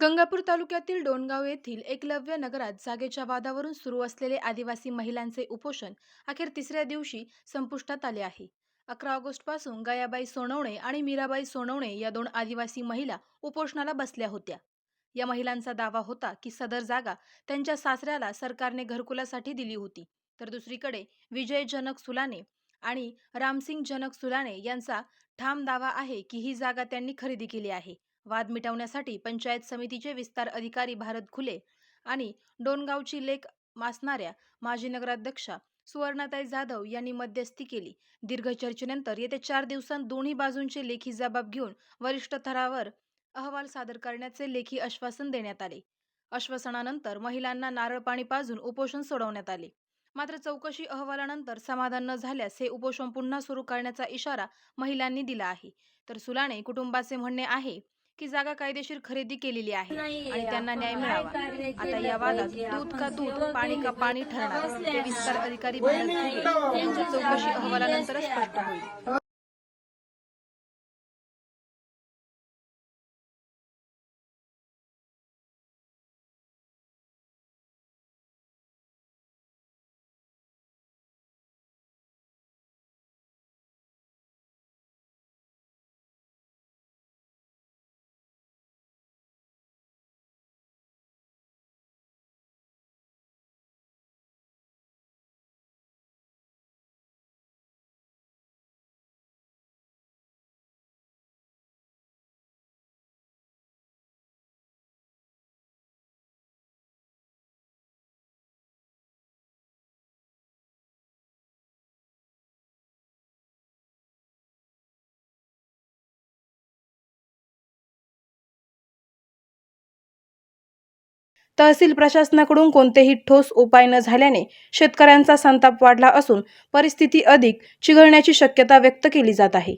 गंगापूर तालुक्यातील डोणगाव येथील एकलव्य नगरात जागेच्या वादावरून सुरू असलेले आदिवासी महिलांचे उपोषण अखेर तिसऱ्या दिवशी संपुष्टात आले आहे. अकरा ऑगस्टपासून गयाबाई सोनवणे आणि मीराबाई सोनवणे या दोन आदिवासी महिला उपोषणाला बसल्या होत्या. या महिलांचा दावा होता की सदर जागा त्यांच्या सासऱ्याला सरकारने घरकुलासाठी दिली होती. तर दुसरीकडे विजय जनक सुलाने आणि रामसिंग जनक सुलाने यांचा ठाम दावा आहे की ही जागा त्यांनी खरेदी केली आहे. वाद मिटवण्यासाठी पंचायत समितीचे विस्तार अधिकारी भारत खुले आणि डोनगावची लेख मासणाऱ्या माजी नगराध्यक्षा सुवर्णाताई जाधव यांनी मध्यस्थी केली. दीर्घ चर्चेनंतर येत्या चार दिवसांत दोन्ही बाजूंचे लेखी जबाब घेऊन वरिष्ठ थरावर अहवाल सादर करण्याचे लेखी आश्वासन देण्यात आले. आश्वासनानंतर महिलांना नारळ पाणी पाजून उपोषण सोडवण्यात आले. मात्र चौकशी अहवालानंतर समाधान न झाल्यास हे उपोषण पुन्हा सुरू करण्याचा इशारा महिलांनी दिला आहे. तर सुलाने कुटुंबाचे म्हणणे आहे की जागा कायदेशीर खरेदी केलेली आहे आणि त्यांना न्याय मिळावा. आता या वादात दूध का दूध पाणी का पाणी ठरणार? विस्तार अधिकारी यांच्या चौकशी अहवालानंतरच स्पष्ट होईल. तहसील प्रशासनाकडून कोणतेही ठोस उपाय न झाल्याने शेतकऱ्यांचा संताप वाढला असून परिस्थिती अधिक चिघळण्याची शक्यता व्यक्त केली जात आहे.